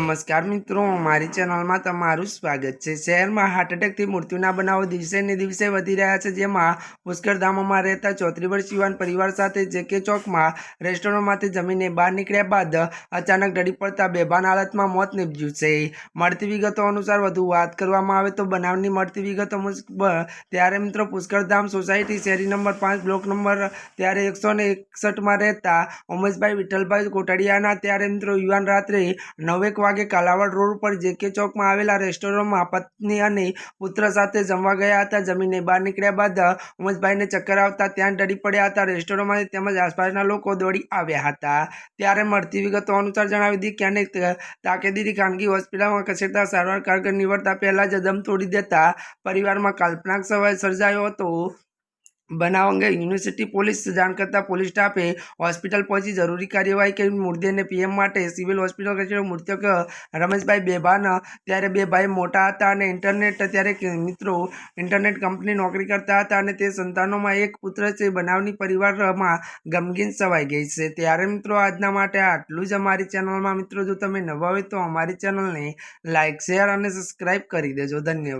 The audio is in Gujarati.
નમસ્કાર મિત્રો, મારી ચેનલમાં તમારું સ્વાગત છે. શહેરમાં હાર્ટ એટેકથી મૃત્યુના બનાવો દિવસે ને દિવસે વધી રહ્યા છે, જેમાં પુષ્કરધામમાં રહેતા ચોત્રી વર્ષ યુવાન પરિવાર સાથે જેકે ચોકમાં રેસ્ટોરન્ટમાંથી જમીને બહાર નીકળ્યા બાદ અચાનક ડરી પડતા બેભાન હાલતમાં મોત નીપજ્યું છે. મળતી વિગતો અનુસાર વધુ વાત કરવામાં આવે તો બનાવની મળતી વિગતો મુજબ, ત્યારે મિત્રો પુષ્કરધામ સોસાયટી શેરી નંબર પાંચ, બ્લોક નંબર ત્યારે એકસો ને એકસઠમાં રહેતા ઉમેશભાઈ વિઠ્ઠલભાઈ કોટડિયાના, ત્યારે મિત્રો યુવાન રાત્રે નવેક વાગે કાલાવાડ રોડ ઉપર જેકે ચોકમાં આવેલા રેસ્ટોરન્ટમાં પત્ની અને પુત્ર સાથે જમવા ગયા હતા. જમીને બહાર નીકળ્યા બાદ ઉમેશભાઈને ચક્કર આવતા ત્યાં ડરી પડ્યા હતા. રેસ્ટોરન્ટમાં તેમજ આસપાસના લોકો દોડી આવ્યા હતા. ત્યારે મળતી વિગતો અનુસાર જણાવી હતી કે અને તાકેદીથી ખાનગી હોસ્પિટલમાં ખસેડતા સારવાર કારગર નીવડતા પહેલાં જ દમ તોડી દેતા પરિવારમાં કાલ્પનાક સમય સર્જાયો હતો. બનાવ અંગે યુનિવર્સિટી પોલીસ જાણ કરતા પોલીસ સ્ટાફે હોસ્પિટલ પહોંચી જરૂરી કાર્યવાહી કરી મૃતદેહને પીએમ માટે સિવિલ હોસ્પિટલ ખસેડ્યો મૃતક રમેશભાઈ બેભાન. ત્યારે બે ભાઈ મોટા હતા અને ઇન્ટરનેટ ત્યારે મિત્રો ઇન્ટરનેટ કંપની નોકરી કરતા હતા અને તે સંતાનોમાં એક પુત્ર છે. બનાવની પરિવારમાં ગમગીન સવાઈ ગઈ છે. ત્યારે મિત્રો આજના માટે આટલું જ અમારી ચેનલમાં. મિત્રો, જો તમે નવા હોય તો અમારી ચેનલને લાઇક શેર અને સબસ્ક્રાઈબ કરી દેજો. ધન્યવાદ.